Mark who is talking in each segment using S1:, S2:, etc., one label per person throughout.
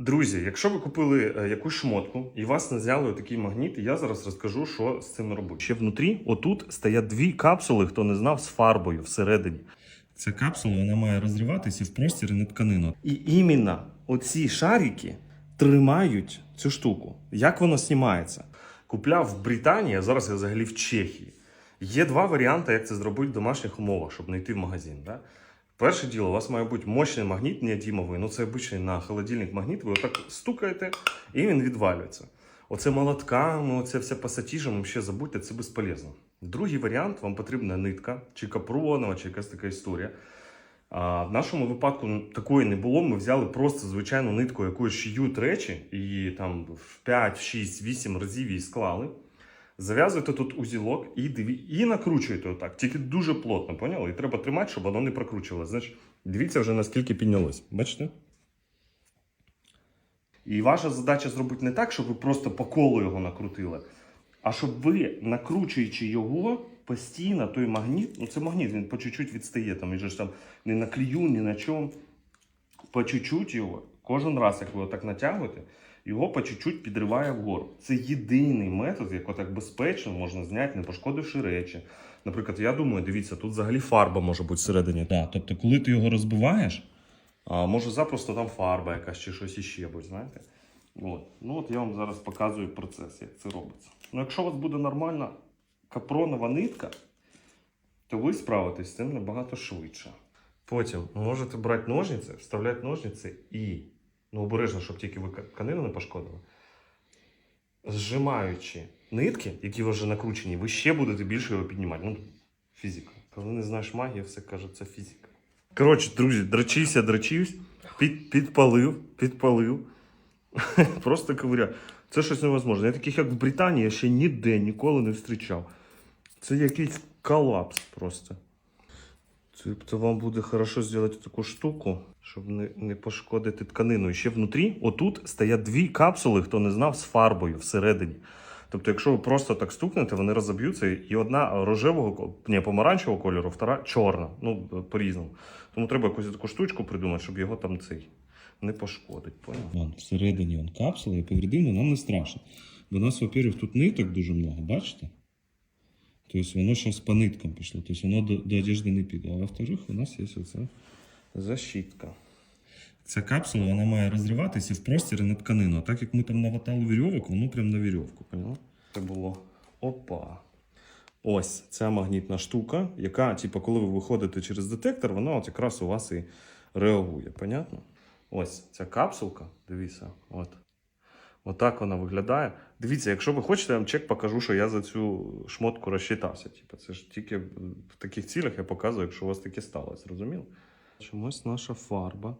S1: Друзі, якщо ви купили е, якусь шмотку і вас не зняли такий магніт, я зараз розкажу, що з цим робити. Ще внутрі, отут стоять дві капсули, хто не знав, з фарбою всередині. Ця капсула вона має розриватися в простір не тканину. І іменно оці шарики тримають цю штуку. Як воно знімається? Купляв в Британії, а зараз я взагалі в Чехії. Є два варіанти, як це зробити в домашніх умовах, щоб не йти в магазин. Да? Перше діло, у вас має бути мощний магніт неодімовий. Ну це обичний на холодильник магніт. Ви отак стукаєте, і він відвалюється. Оце молотками, оце все пасатіжем, ще забудьте, це безполезно. Другий варіант вам потрібна нитка, чи капронова, чи якась така історія. А в нашому випадку такої не було. Ми взяли просто звичайну нитку, якою шиють речі, і там в 5, 6, 8 разів її склали. Зав'язуєте тут узілок і, диві... і накручуєте отак. Тільки дуже плотно, поняли? І треба тримати, щоб воно не прокручувалося. Значить, дивіться вже наскільки піднялось. Бачите? І ваша задача зробити не так, щоб ви просто по колу його накрутили, а щоб ви, накручуючи його постійно, той магніт, ну це магніт, він по чуть-чуть відстає, там, він же ж там не на клею, ні на чому. По чуть-чуть його, кожен раз, як ви отак натягуєте, його по чуть-чуть підриває вгору. Це єдиний метод, як отак безпечно можна зняти, не пошкодивши речі. Наприклад, я думаю, дивіться, тут взагалі фарба може бути всередині. Да, тобто, коли ти його розбиваєш, а може запросто там фарба якась чи щось іще будь, знаєте? От. Ну от я вам зараз показую процес, як це робиться. Ну, якщо у вас буде нормальна капронова нитка, то ви справитесь з цим набагато швидше. Потім можете брати ножниці, вставляти ножниці і, ну обережно, щоб тільки ви тканину не пошкодили. Зжимаючи нитки, які вже накручені, ви ще будете більше його піднімати. Ну, фізика. Коли не знаєш магії, все каже, це фізика. Коротше, друзі, дрочився, дрочився, під, підпалив, підпалив. Просто ковиря. Це щось невозможне. Я таких, як в Британії, я ще ніде ніколи не зустрічав. Це якийсь колапс просто. Тобто вам буде хорошо зробити таку штуку, щоб не, не пошкодити тканину. І ще внутрі, отут стоять дві капсули, хто не знав, з фарбою всередині. Тобто, якщо ви просто так стукнете, вони розоб'ються, і одна рожевого, ні, помаранчевого кольору, втора чорна. Ну, по-різному. Тому треба якусь таку штучку придумати, щоб його там цей не пошкодить. Поняв?
S2: Вон, всередині он капсула і повредимо нам не страшно. Бо у нас, во-первых, тут ниток дуже много, бачите? Тобто воно зараз по ниткам пішло, тобто воно до, до одежди не піде. А во-вторых, у нас є оце.
S1: Защитка.
S2: Ця капсула вона має розриватися в простір на тканину. А так як ми там наватали вірьовок, воно прям на вірьовку.
S1: Це було. Опа. Ось ця магнітна штука, яка, типу, коли ви виходите через детектор, вона от якраз у вас і реагує. Понятно? Ось ця капсулка, дивіться, от. Отак вона виглядає. Дивіться, якщо ви хочете, я вам чек покажу, що я за цю шмотку розчитався. Типу, це ж тільки в таких цілях я показую, якщо у вас таке сталося, зрозуміло? Чомусь наша фарба,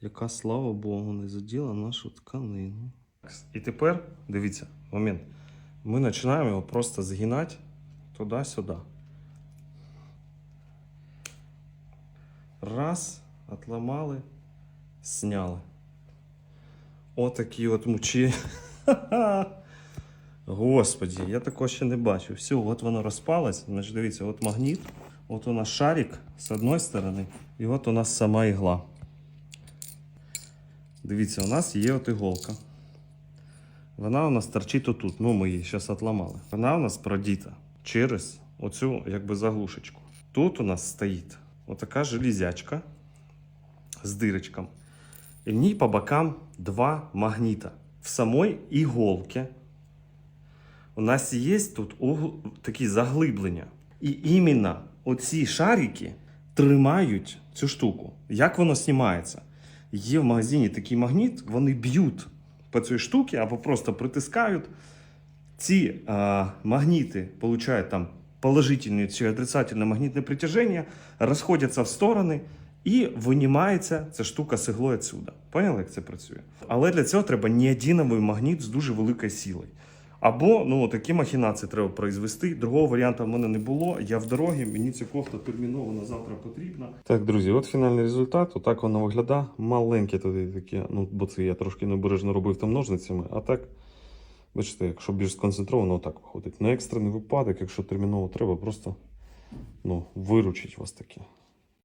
S1: яка, слава Богу, не заділа нашу тканину. І тепер, дивіться, момент. Ми починаємо його просто згинати туди-сюди. Раз, отламали, сняли. Отакі от мучі. Господі, я такого ще не бачив. Все, от воно розпалось. Значить, дивіться, от магніт, от у нас шарик з одної сторони, і от у нас сама ігла. Дивіться, у нас є от іголка. Вона у нас торчить отут. Ну, ми її зараз отламали. Вона у нас продіта через оцю якби заглушечку. Тут у нас стоїть отака железячка з дирочком. В ній по бокам два магніта. В самій іголці у нас є тут угл- такі заглиблення. І іменно оці шарики тримають цю штуку. Як воно знімається? Є в магазині такий магніт, вони б'ють по цій штуці або просто притискають. Ці а, магниты получают там положительное чи отрицательное магнитное притяжение, розходяться в сторони і винімається ця штука з іглою відсюди. Поняли, як це працює? Але для цього треба неодиновий магніт з дуже великою силою. Або ну, такі махінації треба произвести. Другого варіанту в мене не було. Я в дорогі, мені ця кофта терміново на завтра потрібна. Так, друзі, от фінальний результат. Отак воно виглядає. Маленьке туди таке, ну, бо це я трошки необережно робив там ножницями, а так. Бачите, якщо більш сконцентровано, отак виходить. На екстрений випадок, якщо терміново треба, просто ну, виручить вас таке.